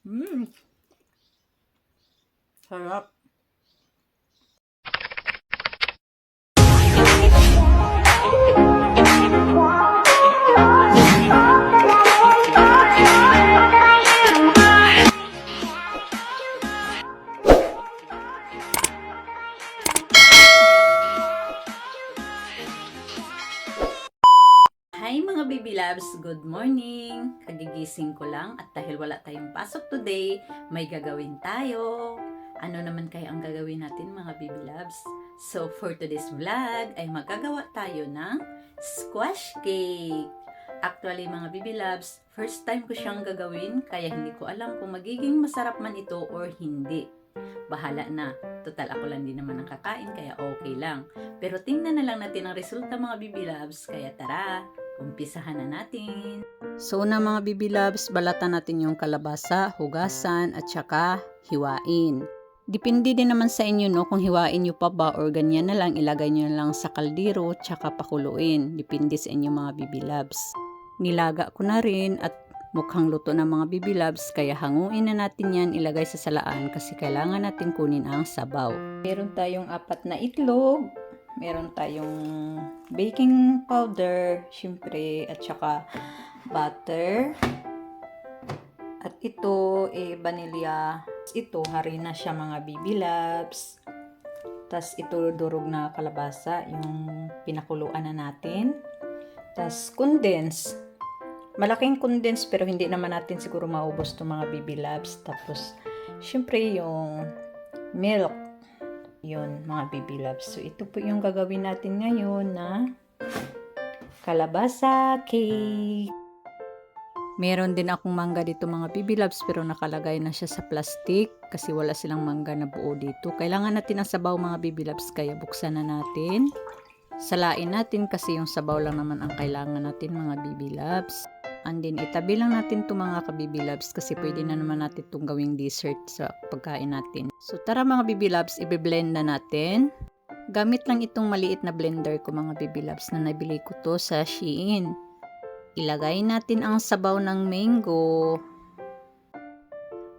Mmm. Sarap. Hi mga baby loves! Good morning! Kagigising ko lang at dahil wala tayong pasok today, may gagawin tayo. Ano naman kaya ang gagawin natin mga baby loves? So for today's vlog ay magagawa tayo ng squash cake. Actually mga baby loves, first time ko siyang gagawin kaya hindi ko alam kung magiging masarap man ito or hindi. Bahala na. Total ako lang din naman ang kakain kaya okay lang. Pero tingnan na lang natin ang resulta mga baby loves. Kaya tara, umpisahan na natin. So una mga loves, balatan natin yung kalabasa, hugasan, at saka hiwain. Depende din naman sa inyo no kung hiwain nyo pa ba or ganyan na lang ilagay nyo na lang sa kaldero tsaka pakuluin. Depende sa inyo mga loves. Nilaga ko na rin at mukhang luto ng mga loves kaya hanguin na natin yan ilagay sa salaan kasi kailangan natin kunin ang sabaw. Meron tayong apat na itlog, meron tayong baking powder, syempre, at saka butter. At ito, eh, vanilla. Ito, harina siya mga baby loves. Tapos ito, durog na kalabasa, yung pinakuluan na natin. Tapos, condense. Malaking condense, pero hindi naman natin siguro maubos to mga baby loves. Tapos, syempre, yung milk. Yun, mga baby loves. So, ito po yung gagawin natin ngayon na kalabasa cake. Meron din akong mangga dito mga baby loves pero nakalagay na siya sa plastic kasi wala silang mangga na buo dito. Kailangan natin ang sabaw mga baby loves kaya buksan na natin. Salain natin kasi yung sabaw lang naman ang kailangan natin mga baby loves. And then itabi lang natin to mga kabibi loves kasi pwede na naman natin itong gawing dessert sa pagkain natin. So tara mga baby loves, i-blend na natin. Gamit lang itong maliit na blender ko mga loves na nabili ko to sa Shein. Ilagay natin ang sabaw ng mango.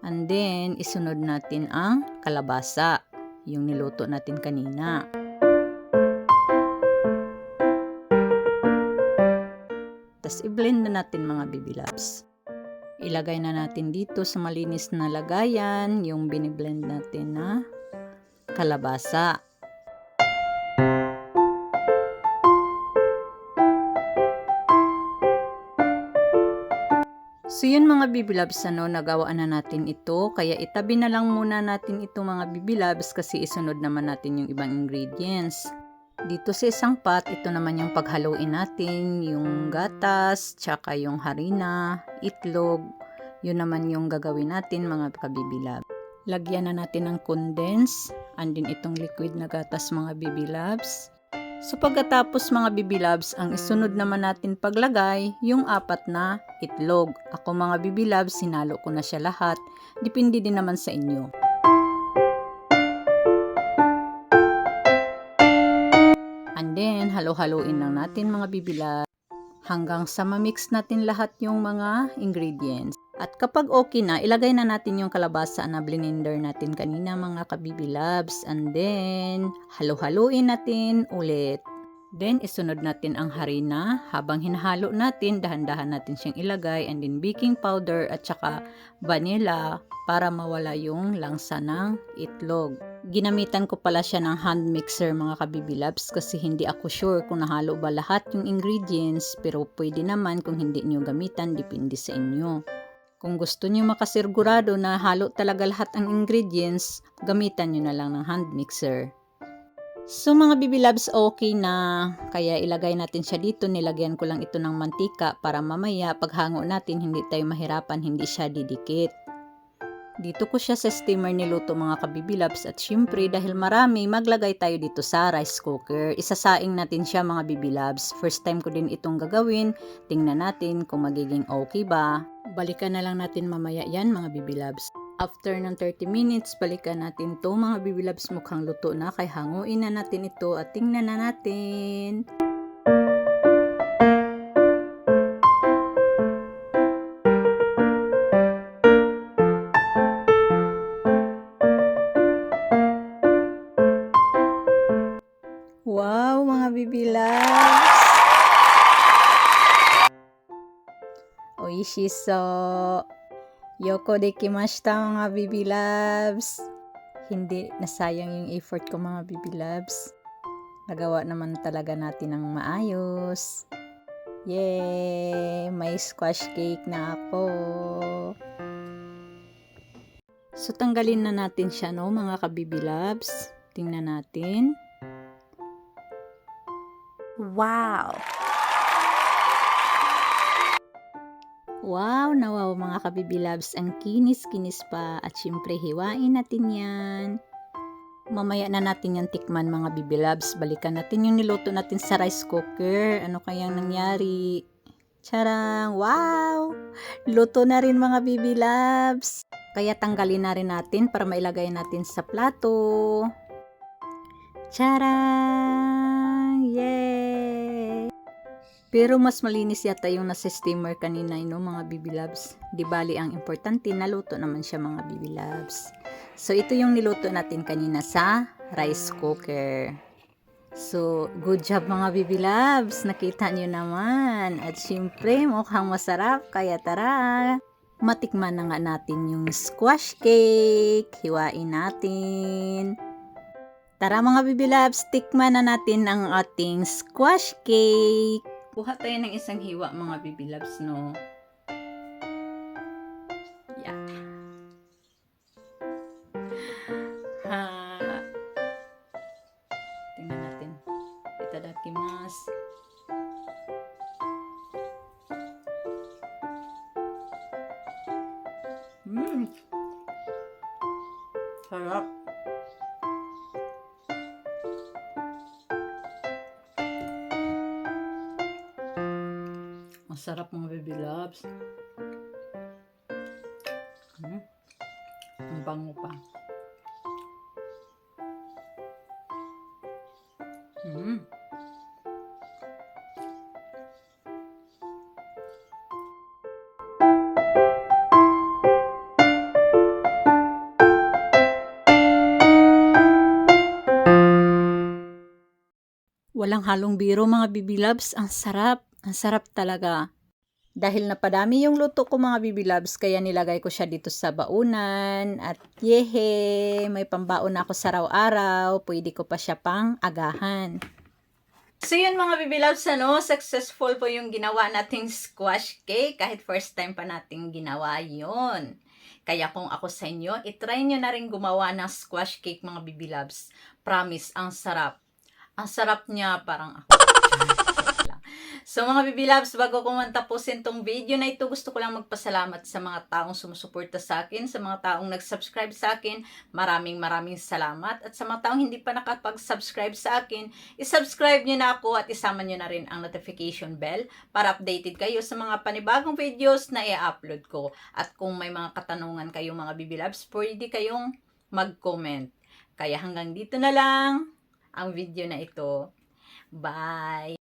And then, isunod natin ang kalabasa, yung niluto natin kanina. Tapos, i-blend na natin mga baby loves. Ilagay na natin dito sa malinis na lagayan yung biniblend natin na kalabasa. So yun mga loves, ano, nagawaan na natin ito. Kaya itabi na lang muna natin ito mga loves kasi isunod naman natin yung ibang ingredients. Dito sa isang pot, ito naman yung paghaluin natin, yung gatas, tsaka yung harina, itlog. Yun naman yung gagawin natin mga kabibi love. Lagyan na natin ng condense, and din itong liquid na gatas mga loves. So pagkatapos mga loves, ang isunod naman natin paglagay, yung apat na itlog. Ako mga loves, sinalo ko na siya lahat. Depende din naman sa inyo. And then, halo-haloin lang natin mga loves hanggang sa ma-mix natin lahat yung mga ingredients. At kapag okay na, ilagay na natin yung kalabasa na blender natin kanina mga kabibi loves. And then, halo-haloin natin ulit. Then, isunod natin ang harina. Habang hinahalo natin, dahan-dahan natin siyang ilagay. And then, baking powder at saka vanilla para mawala yung langsa ng itlog. Ginamitan ko pala siya ng hand mixer mga kabibi loves kasi hindi ako sure kung nahalo ba lahat yung ingredients pero pwede naman kung hindi nyo gamitan, depende sa inyo. Kung gusto nyo makasigurado na halo talaga lahat ang ingredients, gamitan nyo na lang ng hand mixer. So mga loves, okay na. Kaya ilagay natin siya dito. Nilagyan ko lang ito ng mantika para mamaya paghango natin hindi tayo mahirapan, hindi siya didikit. Dito ko siya sa steamer niluto mga kabibi loves at syempre dahil marami maglagay tayo dito sa rice cooker. Isasaing natin siya mga bibi loves. First time ko din itong gagawin. Tingnan natin kung magiging okay ba. Balikan na lang natin mamaya yan mga bibi loves. After ng 30 minutes, balikan natin to mga bibi loves mukhang luto na kay hanguin na natin ito at tingnan na natin. Oishiso. Yoko de kimashita mga baby loves. Hindi nasayang yung effort ko mga baby loves. Nagawa naman talaga natin ng maayos. Yay! May squash cake na ako. So, tanggalin na natin siya, no, mga kabibi loves. Tingnan natin. Wow! Wow na wow mga kabibi loves. Ang kinis-kinis pa. At syempre, hiwain natin yan. Mamaya na natin yan tikman mga bibi loves. Balikan natin yung niluto natin sa rice cooker. Ano kayang nangyari? Charang! Wow! Luto na rin mga bibi loves. Kaya tanggalin na rin natin para mailagay natin sa plato. Charang! Pero mas malinis yata yung nasa steamer kanina, no, mga bibi loves. Di bali ang importante, naluto naman siya mga bibi loves. So, ito yung niluto natin kanina sa rice cooker. So, good job mga bibi loves. Nakita nyo naman. At syempre, mukhang masarap. Kaya tara, matikman na nga natin yung squash cake. Hiwain natin. Tara mga bibi loves, tikman na natin ang ating squash cake. Kuha tayo ng isang hiwa mga bibi loves, no? Yeah. Ha. Tingnan natin. Itadakimasu. Mmm. Sarap. Masarap mga baby loves. Mm. Ang bango pa. Mm. Walang halong biro mga bibi loves. Ang sarap. Ang sarap talaga. Dahil napadami yung luto ko mga loves, kaya nilagay ko siya dito sa baunan. At yehe, may pambaon ako sa araw-araw. Pwede ko pa siya pang agahan. So yun mga loves, ano, successful po yung ginawa nating squash cake. Kahit first time pa nating ginawa yon. Kaya kung ako sa inyo, itry nyo na rin gumawa ng squash cake mga loves. Promise, ang sarap. Ang sarap niya, parang ako. So mga Loves, bago ko man tapusin tong video na ito, gusto ko lang magpasalamat sa mga taong sumusuporta sa akin, sa mga taong nag-subscribe sa akin. Maraming maraming salamat. At sa mga taong hindi pa nakapag-subscribe sa akin, isubscribe nyo na ako at isama nyo na rin ang notification bell para updated kayo sa mga panibagong videos na i-upload ko. At kung may mga katanungan kayo mga Loves, pwede kayong mag-comment. Kaya hanggang dito na lang ang video na ito. Bye!